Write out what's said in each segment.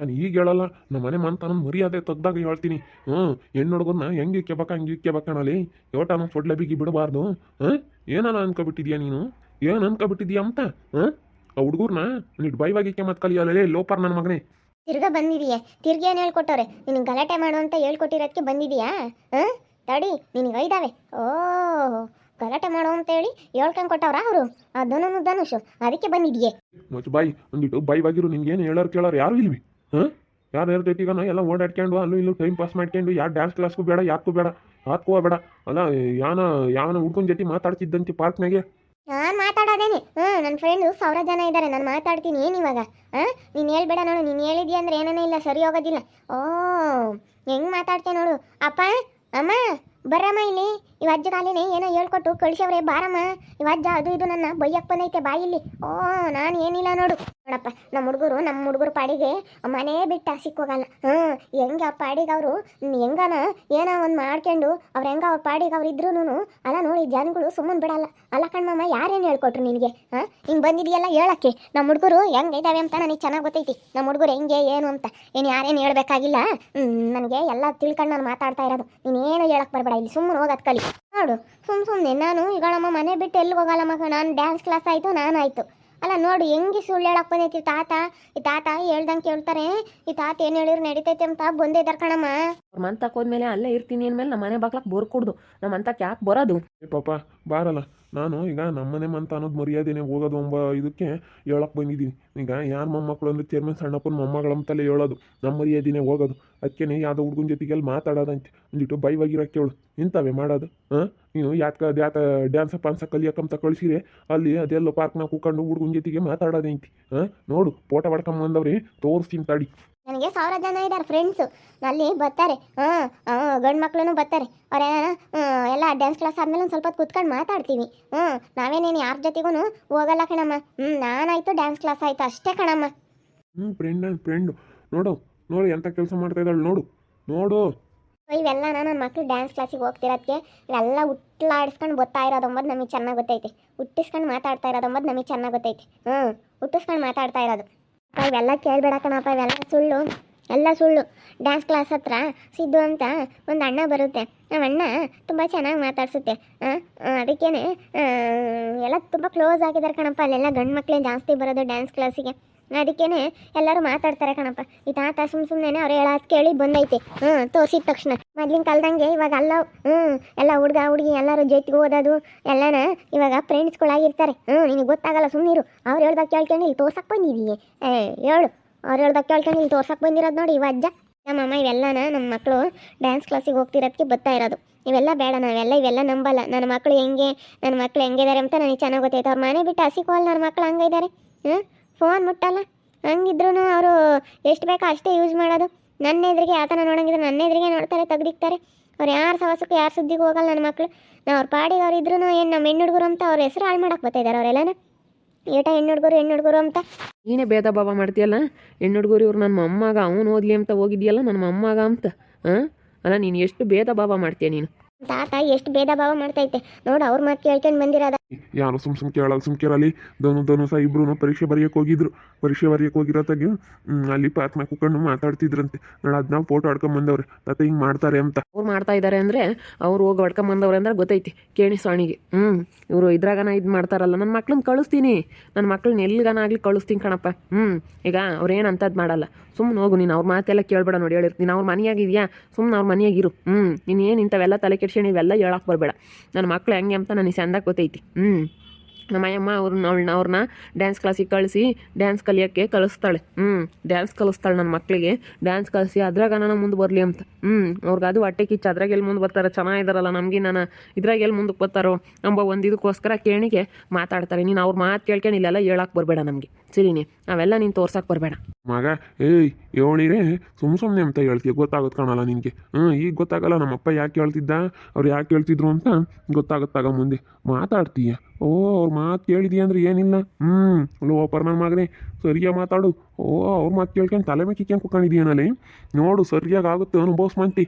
ನಾನು ಈಗ ಹೇಳಲ್ಲ ನಮ್ಮ ಮನೆ ಮಂತನ ಮರ್ಯಾದೆ ತೆಗ್ದಾಗ ಹೇಳ್ತೀನಿ. ಹ್ಞೂ ಹೆಣ್ಣು ಹುಡುಗನ್ನ ಹೆಂಗೆ ಇಕ್ಕೆಬೇಕ ಹಂಗೆ ಇಕ್ಕೆಬೇಕಣಲಿ ಯೋಟನ ಸೊಡ್ಲೆ ಬಿಗಿ ಬಿಡಬಾರ್ದು. ಹಾಂ ಏನಾನ ಅನ್ಕೊಬಿಟ್ಟಿದ್ಯಾ ನೀನು? ಏನು ಅನ್ಕೊಬಿಟ್ಟಿದ್ಯಾ ಅಂತ? ಹಾಂ ಆ ಹುಡುಗರ್ನ ನೀಟ್ ಬೈವಾಗಿಕ್ಕೆ ಮತ್ತೆ ಕಲಿಯಲ್ಲೇ ಲೋಪರ್ ನನ್ನ ಮಗನೇ. ತಿರ್ಗಾ ಬಂದಿದೀಯ. ತಿರ್ಗಿ ಏನು ಹೇಳ್ಕೊಟ್ಟವ್ರೆ? ನಿನಗೆ ಗಲಾಟೆ ಮಾಡು ಅಂತ ಹೇಳ್ಕೊಟ್ಟಿರೋದಕ್ಕೆ ಬಂದಿದೀಯಾ? ಹಾಂ ತಡಿ ನಿನಗೆ ಐದಾವೆ. ಓ ಗಲಾಟೆ ಮಾಡೋ ಅಂತ ಹೇಳಿ ಹೇಳ್ಕೊಂಡ್ ಕೊಟ್ಟವ್ರ ಅವರು? ಆ ಧನು ಧನುಷ್ ಅದಕ್ಕೆ ಬಂದಿದೀಯೆ. ಮತ್ತೆ ಬಾಯಿ ಒಂದಿಟ್ಟು ಬೈವಾಗಿರು ನಿನ್ಗೆ ಏನು ಹೇಳೋರು ಕೇಳೋರು ಯಾರು ಇಲ್ವಿ? ಹಾಂ ಯಾರು ಇರ್ತೈತಿ ಈಗ ಎಲ್ಲ ಓಡಾಡ್ಕೊಂಡು ಅಲ್ಲೂ ಇಲ್ಲೂ ಟೈಮ್ ಪಾಸ್ ಮಾಡ್ಕೊಂಡು ಯಾರು ಡ್ಯಾನ್ಸ್ ಕ್ಲಾಸ್ಗೂ ಬೇಡ ಯಾಕೂ ಬೇಡ ಹಾಕೋ ಬೇಡ. ಅಲ್ಲ, ಯಾನ, ಯಾವನ ಹುಡ್ಕೊಂಡ್ ಜೊತೆ ಮಾತಾಡ್ತಿದ್ದಂತೆ ಪಾರ್ಕ್ನಾಗೆ ನಾನು ಮಾತಾಡೋದೇನೆ. ಹಾಂ ನನ್ನ ಫ್ರೆಂಡು ಸಾವಿರ ಜನ ಇದ್ದಾರೆ ನಾನು ಮಾತಾಡ್ತೀನಿ ಏನು ಇವಾಗ? ಹಾಂ, ನೀನು ಹೇಳ್ಬೇಡ ನೋಡು, ನೀನು ಹೇಳಿದ್ಯಾ ಅಂದ್ರೆ ಏನೇನೇ ಇಲ್ಲ, ಸರಿ ಹೋಗೋದಿಲ್ಲ. ಓ, ಹೆಂಗೆ ಮಾತಾಡ್ತೀನಿ ನೋಡು. ಅಪ್ಪ, ಅಮ್ಮ, ಬರಮ್ಮ ಇಲ್ಲಿ. ಇವ ಅಜ್ಜ ಕಾಲಿನೇ ಏನೋ ಹೇಳ್ಕೊಟ್ಟು ಕಳಿಸವ್ರೆ ಬಾರಮ್ಮ. ಇವ ಅಜ್ಜ ಅದು ಇದು ನನ್ನ ಬೈಯಪ್ಪನೈತೆ ಬಂದೈತೆ ಬಾಯಿಲ್ಲಿ ಓ, ನಾನು ಏನಿಲ್ಲ ನೋಡು. ನೋಡಪ್ಪ ನಮ್ಮ ಹುಡುಗರು ನಮ್ಮ ಹುಡುಗರು ಪಾಡಿಗೆ ಮನೆ ಬಿಟ್ಟ ಸಿಕ್ಕೋಗಲ್ಲ. ಹ್ಞೂ ಹೆಂಗೆ ಪಾಡಿಗೆ ಅವರು ಹೆಂಗನ ಏನೋ ಒಂದು ಮಾಡ್ಕೊಂಡು ಅವ್ರು ಹೆಂಗ ಅವ್ರ ಪಾಡಿಗೆ ಅವ್ರು ಇದ್ರೂ ಅಲ್ಲ ನೋಡಿ, ಜನಗಳು ಸುಮ್ಮನೆ ಬಿಡಲ್ಲ. ಅಲ್ಲ ಕಣ್ಮಮ್ಮ, ಯಾರೇನು ಹೇಳ್ಕೊಟ್ರು ನಿನಗೆ? ಹಾಂ? ಹಿಂಗೆ ಬಂದಿದೆಯಲ್ಲ ಹೇಳಕ್ಕೆ. ನಮ್ಮ ಹುಡುಗರು ಹೆಂಗೆ ಇದ್ದಾವೆ ಅಂತ ನನಗೆ ಚೆನ್ನಾಗಿ ಗೊತ್ತೈತಿ. ನಮ್ಮ ಹುಡುಗರು ಹೆಂಗೆ, ಏನು ಅಂತ. ಏನು ಯಾರೇನು ಹೇಳಬೇಕಾಗಿಲ್ಲ. ನನಗೆ ಎಲ್ಲ ತಿಳ್ಕೊಂಡು ನಾನು ಮಾತಾಡ್ತಾ ಇರೋದು. ನೀನೇನು ಹೇಳಕ್ಕೆ ಬರಬೇಡ, ಇಲ್ಲಿ ಸುಮ್ಮನೆ ಹೋಗೋದು ಕಲಿ ನೋಡು ಸುಮ್ಮ ಸುಮ್ಮನೆ ನಾನು ಈಗ ನಮ್ಮ ಮನೆ ಬಿಟ್ಟು ಎಲ್ಲಿ ಹೋಗಲ್ಲಮ್ಮ ಮಗ? ನಾನು ಡ್ಯಾನ್ಸ್ ಕ್ಲಾಸ್ ಆಯಿತು ನಾನು ಆಯಿತು. ಅಲ್ಲ ನೋಡು ಹೆಂಗೆ ಸುಳ್ಳು ಹೇಳಕ್ಕೆ ಬಂದೈತಿ? ತಾತ ಈ ತಾತ ಹೇಳ್ದಂಗೆ ಕೇಳ್ತಾರೆ. ಈ ತಾತ ಏನು ಹೇಳಿದ್ರು ನಡೀತೈತೆ ಅಂತ ಬಂದಿದ್ದಾರೆ ಕಣಮ್ಮ. ಅವ್ರ ಮಂತಕ್ಕೆ ಹೋದ್ಮೇಲೆ ಅಲ್ಲೇ ಇರ್ತೀನಿ ಅಂದಮೇಲೆ ನಮ್ಮ ಮನೆ ಬಾಗ್ಲಕ್ಕೆ ಬೋರ್ ಕೊಡ್ದು. ನಮ್ಮ ಮಂತಕ್ಕೆ ಯಾಕೆ ಬರೋದು? ಏ ಪಾಪ ಬಾರಲ್ಲ. ನಾನು ಈಗ ನಮ್ಮನೆ ಮಂತ ಅನ್ನೋದು ಮರ್ಯಾದೆನೇ ಹೋಗೋದು ಎಂಬ ಇದಕ್ಕೆ ಹೇಳಕ್ಕೆ ಬಂದಿದ್ದೀನಿ. ಈಗ ಯಾರ ಮೊಮ್ಮಕ್ಕಳು ಅಂದ್ರೆ ಚೇರ್ಮನ್ ಸಣ್ಣಪ್ಪನ ಮೊಮ್ಮಗಳಂತಲೇ ಹೇಳೋದು. ನಮ್ಮ ಮರ್ಯಾದೆನೇ ಹೋಗೋದು. ಅದಕ್ಕೆ ಯಾವುದೋ ಹುಡುಗನ ಜೊತೆಗೆಲ್ಲಿ ಮಾತಾಡೋದಂತೆ. ಒಂದಿಟ್ಟು ಬೈವಾಗಿರೋಕ್ಕೆ ಹೇಳು ಇಂಥವೇ ಮಾಡೋದು ಹಾಂ ನೀನು ಯಾತ್ಕ ಯಾತ ಡ್ಯಾನ್ಸ, ಪಾನ್ಸ, ಕಲಿಯಕ್ಕಂತ ಕಳಿಸಿದೆ ಅಲ್ಲಿ ಅದೆಲ್ಲ ಪಾರ್ಕ್ನಾಗ ಕೂಕೊಂಡು ಹುಡುಗನ ಜೊತೆಗೆ ಮಾತಾಡೋದೈತಿ ಹಾಂ ನೋಡು ಫೋಟೋ ಹೊಡ್ಕೊಂಬಂದವ್ರಿ ತೋರಿಸ್ತೀನಿ ತಡಿ. ನನಗೆ ಸಾವಿರ ಜನ ಇದ್ದಾರೆ ಫ್ರೆಂಡ್ಸು ಅಲ್ಲಿ ಬರ್ತಾರೆ. ಹಾಂ ಗಂಡು ಮಕ್ಳು ಬರ್ತಾರೆ. ಅವ್ರ ಎಲ್ಲ ಡ್ಯಾನ್ಸ್ ಕ್ಲಾಸ್ ಆದಮೇಲೆ ಒಂದು ಸ್ವಲ್ಪ ಹೊತ್ತು ಕುತ್ಕೊಂಡು ಮಾತಾಡ್ತೀವಿ ಹ್ಞೂ ನಾವೇನೇನು ಯಾರ ಜೊತೆಗೂ ಹೋಗಲ್ಲ ಕಣಮ್ಮ. ಹ್ಞೂ ನಾನಾಯ್ತು ಡ್ಯಾನ್ಸ್ ಕ್ಲಾಸ್ ಆಯಿತು ಅಷ್ಟೇ ಕಣಮ್ಮ. ಹ್ಞೂ ಫ್ರೆಂಡ್ ಫ್ರೆಂಡು ನೋಡು ನೋಡು ಎಂಥ ಕೆಲಸ ಮಾಡ್ತಾ ಇದ್ದಾಳೆ ನೋಡು. ನೋಡು. ಇವೆಲ್ಲ ನನ್ನ ಮಕ್ಳು ಡ್ಯಾನ್ಸ್ ಕ್ಲಾಸಿಗೆ ಹೋಗ್ತಿರೋದಕ್ಕೆ ಇವೆಲ್ಲ ಹುಟ್ಲಾಡಿಸ್ಕೊಂಡು ಬರ್ತಾ ಇರೋದು ಅಂಬದು ನಮಗೆ ಚೆನ್ನಾಗಿ ಗೊತ್ತೈತೆ. ಹುಟ್ಟಿಸ್ಕೊಂಡು ಮಾತಾಡ್ತಾ ಇರೋದು ಅಂಬದು ನಮಗೆ ಚೆನ್ನಾಗಿ ಗೊತ್ತೈತಿ. ಹ್ಞೂ ಹುಟ್ಟಿಸ್ಕೊಂಡು ಮಾತಾಡ್ತಾ ಇರೋದು. ಅಪ್ಪ ಇವೆಲ್ಲ ಕೇಳಬೇಡ ಕಣಪ್ಪ, ಇವೆಲ್ಲ ಸುಳ್ಳು. ಎಲ್ಲ ಸುಳ್ಳು. ಡ್ಯಾನ್ಸ್ ಕ್ಲಾಸ್ ಹತ್ರ ಸಿದ್ದು ಅಂತ ಒಂದು ಅಣ್ಣ ಬರುತ್ತೆ. ನಮ್ಮ ಅಣ್ಣ ತುಂಬ ಚೆನ್ನಾಗಿ ಮಾತಾಡ್ಸುತ್ತೆ. ಅದಕ್ಕೇ ಎಲ್ಲ ತುಂಬ ಕ್ಲೋಸ್ ಆಗಿದ್ದಾರೆ ಕಣಪ್ಪ. ಅಲ್ಲೆಲ್ಲ ಗಂಡು ಮಕ್ಕಳೇ ಜಾಸ್ತಿ ಬರೋದು ಡ್ಯಾನ್ಸ್ ಕ್ಲಾಸಿಗೆ ಅದಕ್ಕೇನೆ ಎಲ್ಲರೂ ಮಾತಾಡ್ತಾರೆ ಕಣಪ್ಪ. ಈ ತಾತ ಸುಮ್ ಸುಮ್ಮನೆ ಅವ್ರು ಹೇಳೋದು ಕೇಳಿ ಬಂದೈತೆ. ಹ್ಞೂ ತೋರಿಸಿದ ತಕ್ಷಣ. ಮೊದ್ಲಿನ ಕಾಲದಂಗೆ ಇವಾಗ ಅಲ್ಲ ಹ್ಞೂ ಎಲ್ಲ ಹುಡುಗ, ಹುಡುಗಿ ಎಲ್ಲರೂ ಜೊತೆಗೆ ಓದೋದು, ಎಲ್ಲನ ಇವಾಗ ಫ್ರೆಂಡ್ಸ್ಗಳಾಗಿರ್ತಾರೆ ಹ್ಞೂ ನಿನಗೆ ಗೊತ್ತಾಗಲ್ಲ ಸುಮ್ಮನಿರು ಅವ್ರು ಹೇಳ್ದಾಗ ಕೇಳ್ಕೊಂಡು ಇಲ್ಲಿ ತೋರ್ಸಕ್ಕೆ ಬಂದಿದ್ದೀವಿ ಏ, ಹೇಳು. ಅವ್ರು ಹೇಳ್ದಾಗ ಕೇಳ್ಕೊಂಡು ಇಲ್ಲಿ ತೋರ್ಸಕ್ಕೆ ಬಂದಿರೋದು ನೋಡಿ ಇವ ಅಜ್ಜ. ನಮ್ಮಮ್ಮ ಇವೆಲ್ಲನ ನಮ್ಮ ಮಕ್ಕಳು ಡ್ಯಾನ್ಸ್ ಕ್ಲಾಸಿಗೆ ಹೋಗ್ತಿರೋದಕ್ಕೆ ಬರ್ತಾ ಇರೋದು. ಇವೆಲ್ಲ ಬೇಡ, ನಾವೆಲ್ಲ ಇವೆಲ್ಲ ನಂಬಲ್ಲ. ನನ್ನ ಮಕ್ಕಳು ಹೆಂಗೆ, ನನ್ನ ಮಕ್ಕಳು ಹೆಂಗಿದ್ದಾರೆ ಅಂತ ನನಗೆ ಚೆನ್ನಾಗಿ ಗೊತ್ತೈತೆ ಅವ್ರ ಮನೆ ಬಿಟ್ಟು ಹಸಿಕೋಲ್ ನನ್ನ ಮಕ್ಕಳು ಹಂಗಿದ್ದಾರೆ ಹ್ಞೂ ಫೋನ್ ಮುಟ್ಟಲ್ಲ. ಹಂಗಿದ್ರು ಅವರು ಎಷ್ಟು ಬೇಕೋ ಅಷ್ಟೇ ಯೂಸ್ ಮಾಡೋದು. ನನ್ನ ಎದುರಿಗೆ ಯಾವ ಥರ ನೋಡಂಗಿದ್ರೆ ನನ್ನ ಎದುರಿಗೆ ನೋಡ್ತಾರೆ ತೆಗ್ದಿಕ್ತಾರೆ. ಅವ್ರು ಯಾರು ಸವಾಸಕ್ಕೂ ಯಾರು ಸುದ್ದಿಗೂ ಹೋಗಲ್ಲ ನನ್ನ ಮಕ್ಕಳು ನಾವು ಅವ್ರ ಪಾಡಿಗೆ ಅವ್ರು ಇದ್ರು ಏನು ನಮ್ಮ ಹೆಣ್ಣು ಹುಡುಗರು ಅಂತ ಅವ್ರ ಹೆಸರು ಹಾಳು ಮಾಡಕ್ಕೆ ಬರ್ತಾ ಇದ್ದಾರೆ ಅವರೆಲ್ಲನ? ಏಟ ಹೆಣ್ಣು ಹುಡುಗರು ಹೆಣ್ಣು ಹುಡುಗರು ಅಂತ? ನೀನೇ ಭೇದ ಭಾವ ಮಾಡ್ತೀಯಲ್ಲ? ಹೆಣ್ಣು ಹುಡುಗರು ಇವ್ರು ನನ್ನ ಮೊಮ್ಮಗ ಅವನು ಓದ್ಲಿ ಅಂತ ಹೋಗಿದ್ಯಲ್ಲ ನನ್ನ ಮೊಮ್ಮಗ ಅಂತ ಹಾಂ ಅಲ್ಲ ನೀನು ಎಷ್ಟು ಭೇದ ಭಾವ ಮಾಡ್ತೀಯ ನೀನು? ತಾತ ಎಷ್ಟು ಭೇದ ಭಾವ ಮಾಡ್ತೈತೆ. ನೋಡು ಅವ್ರ ಮಾತು ಕೇಳ್ಕೊಂಡು ಬಂದಿರೋದ. ಯಾರು ಸುಮ್ ಸುಮ್ ಕೇಳಲ್ಲ, ಸುಮ್ ಕೇಳಲಿ. ಧನು ಧನುಸ ಇಬ್ರು ಪರೀಕ್ಷೆ ಬರೆಯಕ್ಕೆ ಹೋಗಿದ್ರು. ಪರೀಕ್ಷೆ ಬರೆಯಕ್ಕೆ ಹೋಗಿರೋತಾಗ ಅಲ್ಲಿ ಪಾತ್ಮ ಕೂತ್ಕೊಂಡು ಮಾತಾಡ್ತಿದ್ರಂತೆ. ನಾಳೆ ಅದನ್ನ ಫೋಟೋ ಹೊಡ್ಕೊಂಡ್ ಬಂದವ್ರೆ. ತಾತ ಹಿಂಗೆ ಮಾಡ್ತಾರೆ ಅಂತ. ಅವ್ರು ಮಾಡ್ತಾ ಇದ್ದಾರೆ ಅಂದರೆ ಅವ್ರು ಹೋಗಿ ಹೊಡ್ಕೊಂಬಂದವ್ರೆ ಅಂದ್ರೆ ಗೊತ್ತೈತಿ. ಕೇಣಿ ಸಾಣಿಗೆ ಹ್ಞೂ ಇವರು ಇದ್ರಾಗನ ಇದು ಮಾಡ್ತಾರಲ್ಲ ನನ್ನ ಮಕ್ಳನ್ನ ಕಳಿಸ್ತೀನಿ. ನನ್ನ ಮಕ್ಳನ್ನ ಎಲ್ಲಿಗಾನ ಆಗಲಿ ಕಳಿಸ್ತೀನಿ ಕಣಪ್ಪ. ಹ್ಞೂ ಈಗ ಅವ್ರೇನು ಅಂಥದ್ದು ಮಾಡಲ್ಲ. ಸುಮ್ಮನೆ ಹೋಗು, ನೀನು ಅವ್ರ ಮಾತೆಲ್ಲ ಕೇಳಬೇಡ ನೋಡಿ ಹೇಳಿರ್ತೀನಿ ಅವ್ರ ಮನೆಯಾಗಿದ್ಯಾ? ಸುಮ್ಮನೆ ಅವ್ರ ಮನೆಯಾಗಿರು ಹ್ಞೂ ನೀನು ಏನು ಇಂಥವೆಲ್ಲ ತಲೆ ಕೆಡ್ಸ್ಕೊಂಡು ಇವೆಲ್ಲ ಹೇಳಕ್ಕೆ ಬರಬೇಡ. ನನ್ನ ಮಕ್ಳು ಹೆಂಗೆ ಅಂತ ನನಗೆ ಚಂದಾಗಿ ಗೊತ್ತೈತಿ. ಹ್ಞೂ ನಮ್ಮ ಅಯ್ಯಮ್ಮ ಅವ್ರನ್ನ, ಅವಳನ್ನ, ಅವ್ರನ್ನ ಡ್ಯಾನ್ಸ್ ಕ್ಲಾಸಿಗೆ ಕಳಿಸಿ ಡ್ಯಾನ್ಸ್ ಕಲಿಯೋಕ್ಕೆ ಕಲಿಸ್ತಾಳೆ ಹ್ಞೂ ಡ್ಯಾನ್ಸ್ ಕಲಿಸ್ತಾಳೆ ನನ್ನ ಮಕ್ಕಳಿಗೆ ಡ್ಯಾನ್ಸ್ ಕಲಿಸಿ ಅದ್ರಾಗ ನಾನು ಮುಂದೆ ಬರಲಿ ಅಂತ. ಹ್ಞೂ ಅವ್ರಿಗೆ ಅದು ಹೊಟ್ಟೆ ಕಿಚ್ಚು. ಅದ್ರಾಗ ಎಲ್ಲಿ ಮುಂದೆ ಬರ್ತಾರೆ ಚೆನ್ನಾಗಿದಾರಲ್ಲ ನಮಗೆ ನಾನು. ಇದ್ರಾಗ ಎಲ್ಲಿ ಮುಂದಕ್ಕೆ ಬರ್ತಾರೋ ಅಂಬ ಒಂದು ಇದಕ್ಕೋಸ್ಕರ ಕೇಣಿಗೆ ಮಾತಾಡ್ತಾರೆ. ನೀನು ಅವ್ರ ಮಾತು ಕೇಳ್ಕೊಂಡು ಇಲ್ಲೆಲ್ಲ ಹೇಳಕ್ಕೆ ಬರಬೇಡ ನಮಗೆ. ಸರಿನಿ? ಅವೆಲ್ಲ ನೀನು ತೋರ್ಸಕ್ಕೆ ಬರಬೇಡ. ಮಗ, ಏಯ್ ಹೇಳಿರೆ ಸುಮ್ ಸುಮ್ಮನೆ ಅಂತ ಹೇಳ್ತೀಯ? ಗೊತ್ತಾಗುತ್ತೆ ಕಾಣಲ್ಲ ನಿನಗೆ. ಹ್ಞೂ ಈಗ ಗೊತ್ತಾಗಲ್ಲ ನಮ್ಮಪ್ಪ ಯಾಕೆ ಹೇಳ್ತಿದ್ದ ಅವ್ರು ಯಾಕೆ ಹೇಳ್ತಿದ್ರು ಅಂತ ಗೊತ್ತಾಗುತ್ತಾಗ ಮುಂದೆ. ಮಾತಾಡ್ತೀಯ? ಓ, ಅವ್ರ ಮಾತು ಕೇಳಿದೀಯ ಅಂದ್ರೆ ಏನಿಲ್ಲ? ಹ್ಞೂ ಲೋಪರ್ ನನ್ನ ಮಗನೇ, ಸರಿಯಾಗಿ ಮಾತಾಡು. ಓ, ಅವ್ರ ಮಾತು ಕೇಳ್ಕೊಂಡು ತಲೆ ಮೇಲೆ ಕಿಕ್ಕೊಂಡು ನೋಡು, ಸರಿಯಾಗಿ ಆಗುತ್ತೆ ಅನುಭವಿಸ್ಮಂತಿ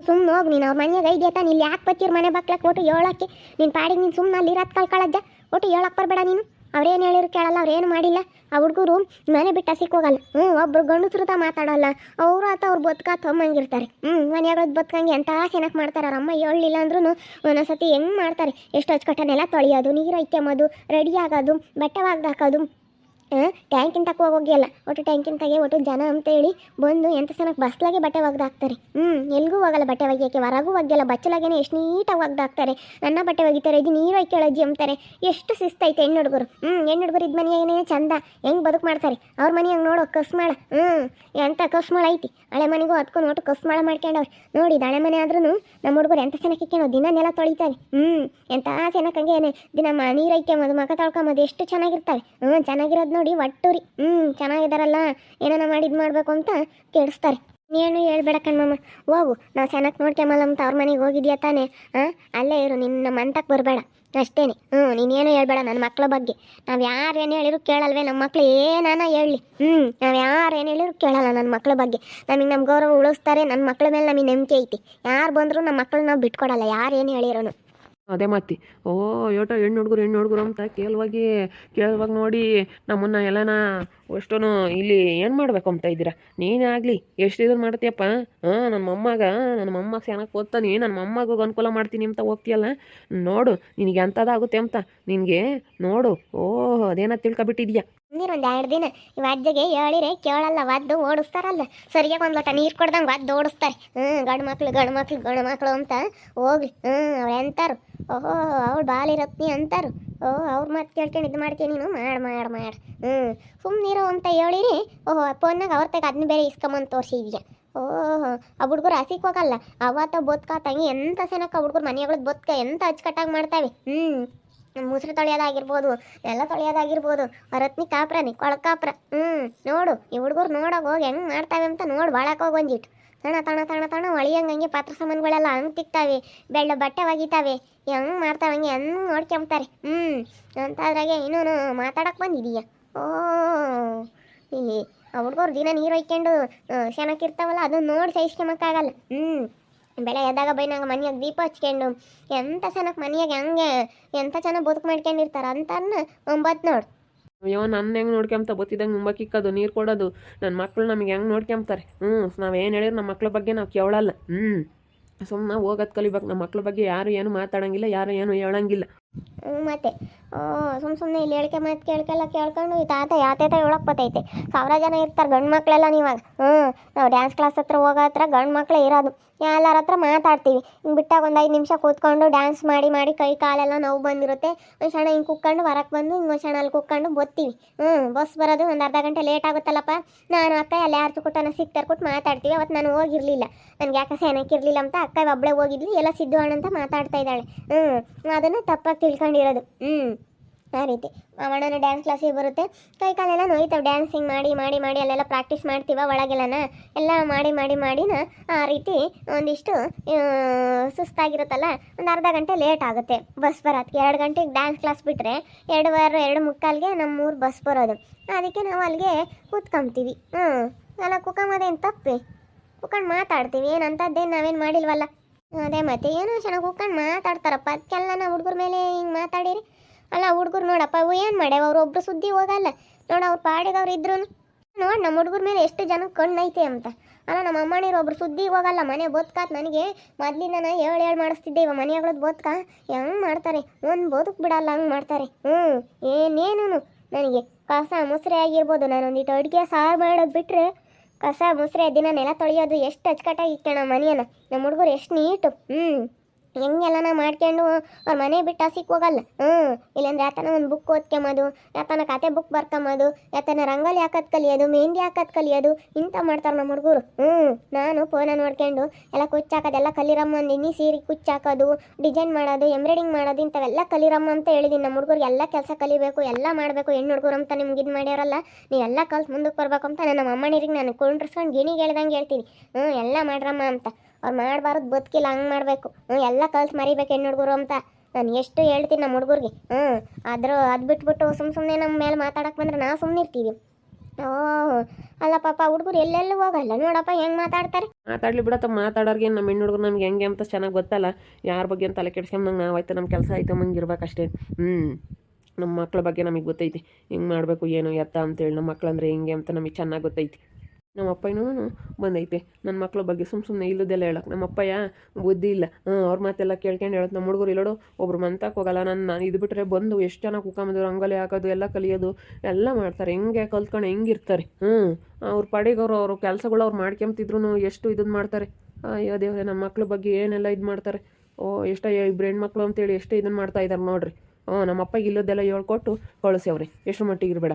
ಸುಮ್ಮನೆ ಹೋಗಿ ನೀನು, ಅವ್ರ ಮನೆಯಾಗ ಇದೆಯಾ ತಾನು, ಇಲ್ಲಿ ಯಾಕೆ ಬತ್ತೀರ ಮನೆ ಬಕ್ಲಕ್ಕೆ ಒಟ್ಟು ಹೇಳಕ್ಕೆ ನಿನ್ನ ಪಾಡಿಗೆ ನೀನು ಸುಮ್ಮನೆ ಅಲ್ಲಿ ಇರೋದು ಕಳ್ಕೊಳ್ಳಜ್ಜ ಒಟ್ಟು ಹೇಳಕ್ಕೆ ಬರಬೇಡ ನೀನು. ಅವ್ರೇನು ಹೇಳಿರು ಕೇಳಲ್ಲ, ಅವ್ರೇನು ಮಾಡಿಲ್ಲ. ಆ ಹುಡುಗರು ಮನೆ ಬಿಟ್ಟು ಹಸಿಕ್ ಹೋಗಲ್ಲ. ಹ್ಞೂ ಒಬ್ರು ಗಂಡಸ್ರುತ ಮಾತಾಡಲ್ಲ. ಅವರು ಆತ ಅವ್ರು ಬದುಕ ತೊಂಬಂಗಿರ್ತಾರೆ. ಹ್ಞೂ ಮನೆಯಾಗಳದ್ದು ಬದುಕಂಗೆ ಎಂಥ ಚೆನ್ನಾಗಿ ಮಾಡ್ತಾರೆ. ಅವ್ರ ಅಮ್ಮ ಹೇಳಿಲ್ಲ ಅಂದ್ರೂ ಒಂದೊಂದ್ಸತಿ ಹೆಂಗೆ ಮಾಡ್ತಾರೆ? ಎಷ್ಟು ಅಚ್ಚುಕಟ್ಟನೆಲ್ಲ ತೊಳೆಯೋದು, ನೀರು ಐಕ್ಯಂಬೋದು ರೆಡಿ ಆಗೋದು, ಬಟ್ಟೆ ಒಗ್ದು ಹಾಕೋದು ಟ್ಯಾಂಕಿನ ತಕ್ಕ ಹೋಗಿಲ್ಲ ಒಟ್ಟು ಟ್ಯಾಂಕಿನ ತಗೆ, ಒಟ್ಟು ಜನ ಅಂತೇಳಿ ಬಂದು ಎಂತ ಸನಕ್ಕೆ ಬಸ್ಲಾಗೆ ಬಟ್ಟೆ ಒಗ್ದಾಕ್ತಾರೆ. ಹ್ಞೂ ಎಲ್ಗೂ ಹೋಗಲ್ಲ ಬಟ್ಟೆ ಒಗ್ಯಕ್ಕೆ ಹೊರಗೂ ಒಗ್ಯಲ್ಲ, ಬಚ್ಚಲಾಗೇನೆ ಎಷ್ಟು ನೀಟಾಗಿ ಒಗ್ದಾಕ್ತಾರೆ. ನನ್ನ ಬಟ್ಟೆ ಒಗಿತಾರೆ, ಇದು ನೀರು ಒಯ್ಕೊಳ್ಳೋ ಅಜ್ಜಿ ಅಂತಾರೆ ಎಷ್ಟು ಶಿಸ್ತೈತೆ ಹೆಣ್ಣು ಹುಡುಗರು ಹ್ಞೂ ಹೆಣ್ಣು ಹುಡುಗರು ಇದ್ ಏನೇ ಚಂದ, ಹೆಂಗೆ ಬದುಕು ಮಾಡ್ತಾರೆ. ಅವ್ರ ಮನೆ ಹಂಗೆ ನೋಡೋ, ಕಸ್ಮಾಳ. ಹ್ಞೂ ಎಂಥ ಕಸ್ಮಾಳ ಐತಿ. ಹಳೆ ಮನೆಗೂ ಹತ್ಕೊಂಡು ಒಟ್ಟು ಕಸ್ಮಾಳ ಮಾಡ್ಕೊಂಡವ್ರೆ ನೋಡಿ ಹಳೆ ಮನೆ ಆದ್ರೂ ನಮ್ಮ ಹುಡುಗರು ಎಂತ ಸೆನಕ್ಕೆ ಇಕ್ಕೊಂಡು ದಿನ ನೆಲ ತೊಳಿತಾರೆ. ಹ್ಞೂ ಎಂಥ ಸೆನಕ್ಕೆ ಹಂಗೆ ದಿನ ನೀರು ಮಕ ತೊಳ್ಕೊಂಬೋದು, ಎಷ್ಟು ಚೆನ್ನಾಗಿರ್ತಾರೆ ಹ್ಞೂ ಚೆನ್ನಾಗಿರೋದು ನೋಡಿ. ಒಟ್ಟುರಿ. ಹ್ಞೂ ಚೆನ್ನಾಗಿದ್ದಾರಲ್ಲ ಏನಾನ ಮಾಡಿ ಇದು ಮಾಡಬೇಕು ಅಂತ ಕೇಳಿಸ್ತಾರೆ. ನೀನು ಹೇಳ್ಬೇಡ ಕಣ್ಮಮ್ಮ. ಹೋಗು ನಾವು ಚೆನ್ನಾಗಿ ನೋಡ್ಕೊಂಬಲ್ಲ ಅಂತ ಅವ್ರ ಮನೆಗೆ ಹೋಗಿದ್ಯಾ ತಾನೇ? ಹಾಂ ಅಲ್ಲೇ ಇರು ನಿನ್ನ ಮಂತಕ್ಕೆ ಬರಬೇಡ. ಅಷ್ಟೇನೆ. ಹ್ಞೂ ನೀನೇನು ಹೇಳ್ಬೇಡ ನನ್ನ ಮಕ್ಕಳ ಬಗ್ಗೆ. ನಾವು ಯಾರು ಏನು ಹೇಳಿದ್ರು ಕೇಳಲ್ವೇ ನಮ್ಮ ಮಕ್ಳು ಏನಾನ ಹೇಳಲಿ. ಹ್ಞೂ ನಾವು ಯಾರು ಏನು ಹೇಳಿದ್ರು ಕೇಳಲ್ಲ ನನ್ನ ಮಕ್ಕಳ ಬಗ್ಗೆ. ನಮಗೆ ನಮ್ಮ ಗೌರವ ಉಳಿಸ್ತಾರೆ ನನ್ನ ಮಕ್ಕಳ ಮೇಲೆ ನಮಗೆ ನಂಬಿಕೆ ಐತಿ. ಯಾರು ಬಂದರೂ ನಮ್ಮ ಮಕ್ಕಳನ್ನ ನಾವು ಬಿಟ್ಕೊಡಲ್ಲ, ಯಾರು ಏನು ಹೇಳಿರೋನು. ಅದೇ ಮಾತಿ, ಓ ಯೋಟ ಹೆಣ್ಣು ಹುಡುಗರು ಹೆಣ್ಣು ಹುಡುಗರು ಅಂತ ಕೇಳುವಾಗಿ, ಕೇಳುವಾಗ ನೋಡಿ ನಮ್ಮನ್ನ ಎಲ್ಲನ ಅಷ್ಟೂ ಇಲ್ಲಿ ಏನು ಮಾಡಬೇಕು ಅಂತ ಇದ್ದೀರಾ? ನೀನೇ ಆಗಲಿ, ಎಷ್ಟು ಇದನ್ನು ಮಾಡ್ತೀಯಪ್ಪ ಹಾಂ ನನ್ನ ಮೊಮ್ಮಗ ನನ್ನ ಮೊಮ್ಮಗ ಚೆನ್ನಾಗಿ ಓದ್ತಾನೆ ನನ್ನ ಮೊಮ್ಮಗ ಅನುಕೂಲ ಮಾಡ್ತೀನಿ ಅಂತ ಹೋಗ್ತೀಯಲ್ಲ? ನೋಡು, ನಿನಗೆ ಅಂಥದ್ದಾಗುತ್ತೆ ಅಂತ, ನಿನಗೆ ನೋಡು ಓ ಅದೇನ ತಿಳ್ಕೊಬಿಟ್ಟಿದ್ಯಾ? ನೀರು ಒಂದು ಎರಡು ದಿನ. ಇವ ಅಜ್ಜಿಗೆ ಹೇಳಿರೆ, ಕೇಳಲ್ಲ ಒದ್ದು ಓಡಿಸ್ತಾರಲ್ಲ. ಸರಿಯಾಗಿ ಒಂದು ಲೋಟ ನೀರು ಕೊಡ್ದಂಗೆ ಒದ್ದು ಓಡಿಸ್ತಾರೆ. ಹ್ಞೂ ಗಂಡು ಮಕ್ಳು ಗಂಡು ಮಕ್ಳು ಗಂಡು ಮಕ್ಳು ಅಂತ ಹೋಗ್ಲಿ. ಹ್ಞೂ ಅವ್ರು ಎಂತಾರು. ಓಹೋ ಅವ್ಳು ಬಾಲಿರತ್ನಿ ಅಂತಾರು. ಓ, ಅವ್ರ ಮತ್ತೆ ಕೇಳ್ಕೊಂಡು ಇದು ಮಾಡ್ತೀನಿ ನೀನು? ಮಾಡಿ ಮಾಡಿ ಮಾಡಿ. ಹ್ಞೂ ಸುಮ್ಮನಿರೋ ಅಂತ ಹೇಳಿರಿ. ಓಹೋ ಫೋನ್ನಾಗ ಅವ್ರ ತಗ ಅದನ್ನ ಬೇರೆ ಇಸ್ಕೊಂಬಂದು ತೋರಿಸಿದ್ಯಾ? ಓಹ್, ಆ ಹುಡುಗರು ಹಸಿಕ್ ಹೋಗಲ್ಲ. ಅವತ್ತ ಬೊತ್ಕ ತಂಗಿ ಎಂತ ಸೆನಕ್ಕ ಹುಡುಗರು ಮನೆಯೊಳಗೆ ಬೊತ್ಕ ಎಂಥ ಅಚ್ಚುಕಟ್ಟಾಗಿ ಮಾಡ್ತಾವೆ? ಹ್ಞೂ ಮುಸ್ರು ತೊಳೆಯೋದಾಗಿರ್ಬೋದು ಎಲ್ಲ ತೊಳೆಯೋದಾಗಿರ್ಬೋದು ರತ್ನಿ ಕಾಪ್ರನಿ ಕೊಳಕಾಪ್ರ ಹ್ಞೂ ನೋಡು, ಈ ಹುಡುಗರು ನೋಡೋಕೆ ಹೋಗಿ ಹೆಂಗೆ ಮಾಡ್ತಾವೆ ಅಂತ ನೋಡಿ ಬಾಳಕ್ಕೆ ಹೋಗಿ ಒಂದಿಟ್ಟು ತಣ ತಣ ತಣ ತಣ ಹಂಗೆ ಪಾತ್ರ ಸಾಮಾನುಗಳೆಲ್ಲ ಹಂಗೆ ತಿಕ್ತಾವೆ ಬೆಳ್ಳ ಬಟ್ಟೆ ಒಗಿತಾವೆ, ಹೆಂಗೆ ಮಾಡ್ತಾವೆ ಹಂಗೆ ಹೆಂಗೆ ನೋಡ್ಕೊಂಬ್ತಾರೆ ಹ್ಞೂ ಅಂತಾದ್ರಾಗೆ ಇನ್ನೂ ಮಾತಾಡಕ್ಕೆ ಬಂದಿದೀಯ. ಓ ಹುಡುಗರು ದಿನ ನೀರು ಒಯ್ಕೊಂಡು ಚೆನ್ನಾಗಿರ್ತಾವಲ್ಲ ಅದನ್ನ ನೋಡಿ ಸಹಿಸ್ಕೊಂಬಕ್ಕಾಗಲ್ಲ ಹ್ಞೂ ಬೆಳೆ ಎದ್ದಾಗ ಬೈನಾಗ ಮನೆಯಾಗ ದೀಪ ಹಚ್ಕೊಂಡು, ಎಂತ ಚೆನ್ನಾಗಿ ಮನೆಯಾಗ ಹೆಂಗೆ, ಎಂತ ಚೆನ್ನಾಗಿ ಬದುಕು ಮಾಡ್ಕೊಂಡಿರ್ತಾರ ಅಂತನ್ನ ಒಂಬತ್ತು ನೋಡು. ಅಯ್ಯೋ ನನ್ನ ಹೆಂಗೆ ನೋಡ್ಕೊಂತ ಬತ್ತಿದಂಗೆ ಮುಂಬಕ್ಕಿಕ್ಕೋದು ನೀರು ಕೊಡೋದು. ನನ್ನ ಮಕ್ಕಳು ನಮಗೆ ಹೆಂಗೆ ನೋಡ್ಕೊಂತಾರೆ ಹ್ಞೂ ನಾವು ಏನು ಹೇಳಿದ್ರು ನಮ್ಮ ಮಕ್ಳ ಬಗ್ಗೆ ನಾವು ಕೇಳಲ್ಲ ಹ್ಞೂ ಸುಮ್ಮನೆ ಹೋಗೋದು ಕಲಿಬೇಕು. ನಮ್ಮ ಮಕ್ಳ ಬಗ್ಗೆ ಯಾರು ಏನು ಮಾತಾಡಂಗಿಲ್ಲ, ಯಾರು ಏನು ಹೇಳಂಗಿಲ್ಲ. ಮತ್ತೆ. ಸುಮ್ ಸುಮ್ಮನೆ ಇಲ್ಲಿ ಹೇಳಿಕೆ ಮಾತು ಕೇಳ್ಕೆಲ್ಲ ಕೇಳ್ಕೊಂಡು ಈ ತಾತ ಯಾತೇತ ಹೇಳಕ್ ಬತ್ತೈತೆ ಸಾವಿರ ಜನ ಇರ್ತಾರೆ ಗಂಡು ಮಕ್ಕಳೆಲ್ಲ ನೀವಾಗ. ಹ್ಞೂ, ನಾವು ಡ್ಯಾನ್ಸ್ ಕ್ಲಾಸ್ ಹತ್ರ ಹೋಗೋ ಹತ್ರ ಗಂಡು ಮಕ್ಕಳೇ ಇರೋದು. ಎಲ್ಲರ ಹತ್ರ ಮಾತಾಡ್ತೀವಿ. ಹಿಂಗೆ ಬಿಟ್ಟಾಗ ಒಂದು ಐದು ನಿಮಿಷ ಕೂತ್ಕೊಂಡು ಡ್ಯಾನ್ಸ್ ಮಾಡಿ ಮಾಡಿ ಕೈ ಕಾಲೆಲ್ಲ ನೋವು ಬಂದಿರುತ್ತೆ. ಒಂದು ಕ್ಷಣ ಹಿಂಗೆ ಕುಕ್ಕೊಂಡು ಹೊರಗೆ ಬಂದು ಹಿಂಗೆ ಒಂದು ಅಲ್ಲಿ ಕುಕ್ಕೊಂಡು ಬತ್ತೀವಿ. ಹ್ಞೂ, ಬಸ್ ಬರೋದು ಒಂದು ಅರ್ಧ ಗಂಟೆ ಲೇಟ್ ಆಗುತ್ತಲ್ಲಪ್ಪ. ನಾನು ಅಕ್ಕ ಎಲ್ಲ ಯಾರು ಕೊಟ್ಟನ ಸಿಗ್ತಾರೆ ಕೊಟ್ಟು ಮಾತಾಡ್ತೀವಿ. ಅವತ್ತು ನಾನು ಹೋಗಿರಲಿಲ್ಲ. ನನಗೆ ಯಾಕೆ ಸೆನಕ್ಕಿರಲಿಲ್ಲ ಅಂತ ಅಕ್ಕ ಒಬ್ಬಳೇ ಹೋಗಿದ್ವಿ ಎಲ್ಲ ಸಿದ್ದು ಅಣ್ಣ ಅಂತ ಮಾತಾಡ್ತಾ ಇದ್ದಾಳೆ. ಹ್ಞೂ, ಅದನ್ನು ತಪ್ಪಾಗಿ ತಿಳ್ಕೊಂಡಿರೋದು. ಹ್ಞೂ ಆ ರೀತಿ. ಮಾಡೋಣ ಡ್ಯಾನ್ಸ್ ಕ್ಲಾಸಿಗೆ ಬರುತ್ತೆ. ಕೈ ಕಾಲೆಲ್ಲ ನೋಯ್ತವೆ. ಡ್ಯಾನ್ಸಿಂಗ್ ಮಾಡಿ ಮಾಡಿ ಮಾಡಿ ಅಲ್ಲೆಲ್ಲ ಪ್ರಾಕ್ಟೀಸ್ ಮಾಡ್ತೀವ ಒಳಗೆಲ್ಲನ? ಎಲ್ಲ ಮಾಡಿ ಮಾಡಿ ಮಾಡಿನ ಆ ರೀತಿ ಒಂದಿಷ್ಟು ಸುಸ್ತಾಗಿರುತ್ತಲ್ಲ? ಒಂದು ಅರ್ಧ ಗಂಟೆ ಲೇಟ್ ಆಗುತ್ತೆ ಬಸ್ ಬರೋದಕ್ಕೆ ಎರಡು ಗಂಟೆಗೆ ಡ್ಯಾನ್ಸ್ ಕ್ಲಾಸ್ ಬಿಟ್ಟರೆ ಎರಡುವರೆ ಎರಡು ಮುಕ್ಕಾಲ್ಗೆ ನಮ್ಮೂರು ಬಸ್ ಬರೋದು. ಅದಕ್ಕೆ ನಾವು ಅಲ್ಲಿಗೆ ಕೂತ್ಕೊಂತೀವಿ ಹ್ಞೂ ಅಲ್ಲ ಕುಕ್ಕಂಬೋದೇನು ತಪ್ಪಿ? ಕುತ್ಕೊಂಡು ಮಾತಾಡ್ತೀವಿ. ಏನಂತದ್ದೇನು ನಾವೇನು ಮಾಡಿಲ್ವಲ್ಲ? ಅದೇ ಮತ್ತೆ ಏನೋ ಚೆನ್ನಾಗಿ ಹೋಗ್ಕೊಂಡು ಮಾತಾಡ್ತಾರಪ್ಪ. ಅದಕ್ಕೆಲ್ಲ ನಾವು ಹುಡುಗರ ಮೇಲೆ ಹಿಂಗೆ ಮಾತಾಡಿರಿ. ಅಲ್ಲ ಹುಡುಗರು ನೋಡಪ್ಪ, ಅವು ಏನು ಮಾಡ್ಯಾವ? ಅವ್ರು ಒಬ್ರು ಸುದ್ದಿ ಹೋಗಲ್ಲ. ನೋಡ ಅವ್ರ ಪಾಡಿಗೆ ಅವ್ರು ಇದ್ರು ನೋಡಿ ನಮ್ಮ ಹುಡುಗರ ಮೇಲೆ ಎಷ್ಟು ಜನಕ್ಕೆ ಕಣ್ಣೈತೆ ಅಂತ. ಅಲ್ಲ ನಮ್ಮ ಅಮ್ಮನಿರು ಒಬ್ರು ಸುದ್ದಿ ಹೋಗಲ್ಲ, ಮನೆ ಬೋತ್ಕಾತ್ ನನಗೆ. ಮೊದ್ಲಿಂದ ನಾನು ಹೇಳಿ ಹೇಳಿ ಮಾಡಿಸ್ತಿದ್ದೆ ಇವ ಮನೆಗಳದ್ದು ಬೋತ್ಕ ಹೆಂಗೆ ಮಾಡ್ತಾರೆ? ಒಂದು ಬೋದಕ್ಕೆ ಬಿಡಲ್ಲ, ಹಂಗೆ ಮಾಡ್ತಾರೆ. ಹ್ಞೂ ಏನೇನು ನನಗೆ ಕಸ ಮುಸ್ರೆ ಆಗಿರ್ಬೋದು ನಾನು ಒಂದಿಟ್ಟು ಅಡುಗೆ ಸಾರು ಮಾಡೋದು ಬಿಟ್ಟರೆ ಕಸ ಮುಸ್ರೆ ದಿನ ನೆಲ ತೊಳೆಯೋದು ಎಷ್ಟು ಅಚ್ಚುಕಟ್ಟಾಗಿ ಇಕ್ಕಣ ಮನೆಯನ್ನು. ನಮ್ಮ ಹುಡುಗರು ಎಷ್ಟು ನೀಟು. ಹ್ಞೂ ಹೆಂಗೆಲ್ಲನ ಮಾಡ್ಕೊಂಡು ಅವ್ರ ಮನೆ ಬಿಟ್ಟು ಹಸಿಕ್ ಹೋಗಲ್ಲ. ಹ್ಞೂ ಇಲ್ಲಾಂದ್ರೆ ಯಾತನ ಒಂದು ಬುಕ್ ಓದ್ಕೊಂಬೋದು, ಯಾತನ ಕತೆ ಬುಕ್ ಬರ್ಕೊಂಬೋದು, ಯಾತನ ರಂಗೋಲಿ ಹಾಕೋದು ಕಲಿಯೋದು ಮೆಹಂದಿ ಹಾಕೋದು ಕಲಿಯೋದು ಇಂಥ ಮಾಡ್ತಾರೆ ನಮ್ಮ ಹುಡುಗರು. ಹ್ಞೂ ನಾನು ಫೋನ ನೋಡ್ಕೊಂಡು ಎಲ್ಲ ಕುಚ್ಚಾಕೋದೆಲ್ಲ ಕಲಿರಮ್ಮ ಅಂದಿನಿ ಸೀರೆ ಕುಚ್ಚಾಕೋದು ಡಿಸೈನ್ ಮಾಡೋದು ಎಂಬ್ರಾಯ್ಡಿಂಗ್ ಮಾಡೋದು, ಇಂಥವೆಲ್ಲ ಕಲಿರಮ್ಮ ಅಂತ ಹೇಳಿದೀನಿ ನಮ್ಮ ಹುಡುಗರಿಗೆ. ಎಲ್ಲ ಕೆಲಸ ಕಲಿಬೇಕು, ಎಲ್ಲ ಮಾಡಬೇಕು, ಹೆಣ್ಣು ಹುಡುಗರು ಅಂತ ನಿಮ್ಗೆ ಇದು ಮಾಡ್ಯಾರಲ್ಲ, ನೀವೆಲ್ಲ ಕಲ್ತು ಮುಂದಕ್ಕೆ ಬರಬೇಕು ಅಂತ ನನ್ನ ಅಮ್ಮನಿರಿಗೆ ನಾನು ಕುಂಡ್ರಿಸ್ಕೊಂಡು ಗಿಣಿಗೆ ಹೇಳ್ದಂಗೆ ಹೇಳ್ತೀನಿ. ಹ್ಞೂ ಎಲ್ಲ ಮಾಡ್ರಮ್ಮ ಅಂತ. ಅವ್ರು ಮಾಡಬಾರ್ದು ಬದುಕಿಲ್ಲ ಹಂಗೆ ಮಾಡಬೇಕು. ಹ್ಞೂ ಎಲ್ಲ ಕಲ್ತು ಮರಿಬೇಕು ಹೆಣ್ಣು ಹುಡುಗರು ಅಂತ. ನಾನು ಎಷ್ಟು ಹೇಳ್ತೀನಿ ನಮ್ಮ ಹುಡುಗರಿಗೆ. ಹ್ಞೂ ಆದರೂ ಅದು ಬಿಟ್ಬಿಟ್ಟು ಸುಮ್ಮ ಸುಮ್ಮನೆ ನಮ್ಮ ಮೇಲೆ ಮಾತಾಡಕ್ಕೆ ಬಂದರೆ ನಾ ಸುಮ್ಮನೆ ಇರ್ತೀವಿ. ಓ, ಅಲ್ಲ ಪಾಪ ಹುಡುಗರು ಎಲ್ಲೆಲ್ಲೂ ಹೋಗಲ್ಲ. ನೋಡಪ್ಪ ಹೆಂಗೆ ಮಾತಾಡ್ತಾರೆ. ಮಾತಾಡ್ಲಿ ಬಿಡತ್ತ ಮಾತಾಡೋರ್ಗೆ ನಮ್ಮ ಹೆಣ್ಣು ಹುಡುಗರು ನಮ್ಗೆ ಹೆಂಗೆ ಅಂತ ಚೆನ್ನಾಗಿ ಗೊತ್ತಲ್ಲ. ಯಾರ ಬಗ್ಗೆ ಅಂತ ತಲೆ ಕೆಡ್ಸ್ಕೊಂಬಂಗೆ ನಾವು ಆಯ್ತು ನಮ್ಮ ಕೆಲಸ ಆಯ್ತು ಮಂಗೆ ಇರ್ಬೇಕಷ್ಟೇ. ಹ್ಞೂ ನಮ್ಮ ಮಕ್ಳ ಬಗ್ಗೆ ನಮಗೆ ಗೊತ್ತೈತಿ. ಹಿಂಗೆ ಮಾಡಬೇಕು, ಏನು ಎತ್ತ ಅಂತೇಳಿ ನಮ್ಮ ಮಕ್ಳಂದ್ರೆ ಹಿಂಗೆ ಅಂತ ನಮಗೆ ಚೆನ್ನಾಗಿ ಗೊತ್ತೈತಿ. ನಮ್ಮ ಅಪ್ಪನೂ ಬಂದೈತೆ. ನನ್ನ ಮಕ್ಳ ಬಗ್ಗೆ ಸುಮ್ಮ ಸುಮ್ಮನೆ ಇಲ್ಲದೆಲ್ಲ ಹೇಳಕ್ಕೆ ನಮ್ಮ ಅಪ್ಪಯ್ಯ ಬುದ್ಧಿ ಇಲ್ಲ. ಹಾಂ ಅವ್ರ ಮಾತೆಲ್ಲ ಕೇಳ್ಕೊಂಡು ಹೇಳೋದು ನಮ್ಮ ಹುಡುಗರು ಇಲ್ಲೋಡು, ಒಬ್ರು ಮಂತಕ್ಕೆ ಹೋಗಲ್ಲ. ನಾನು ನಾನು ಇದು ಬಿಟ್ಟರೆ ಬಂದು ಎಷ್ಟು ಜನ ಕುಕ್ಕಂಬಂದು ರಂಗೋಲಿ ಹಾಕೋದು, ಎಲ್ಲ ಕಲಿಯೋದು, ಎಲ್ಲ ಮಾಡ್ತಾರೆ. ಹೆಂಗೆ ಕಲ್ತ್ಕೊಂಡು ಹೆಂಗಿರ್ತಾರೆ? ಹ್ಞೂ ಅವ್ರ ಪಾಡಿಗೆ ಅವರು ಅವ್ರ ಕೆಲಸಗಳು ಅವ್ರು ಮಾಡ್ಕೊಂತಿದ್ರು ಎಷ್ಟು ಇದನ್ನು ಮಾಡ್ತಾರೆ? ಅಯ್ಯೋ ದೇವ್ರೆ ನಮ್ಮ ಮಕ್ಳ ಬಗ್ಗೆ ಏನೆಲ್ಲ ಇದು ಮಾಡ್ತಾರೆ? ಓ, ಎಷ್ಟೋ ಇಬ್ಬರು ಹೆಣ್ಮಕ್ಳು ಅಂತೇಳಿ ಎಷ್ಟು ಇದನ್ನು ಮಾಡ್ತಾ ಇದ್ದಾರೆ ನೋಡ್ರಿ. ಹ್ಞೂ ನಮ್ಮ ಅಪ್ಪಗೆ ಇಲ್ಲೋದೆಲ್ಲ ಹೇಳ್ಕೊಟ್ಟು ಕಳಿಸ್ಯವ್ರಿ ಎಷ್ಟು ಮಟ್ಟಿಗೆ ಇರಬೇಡ.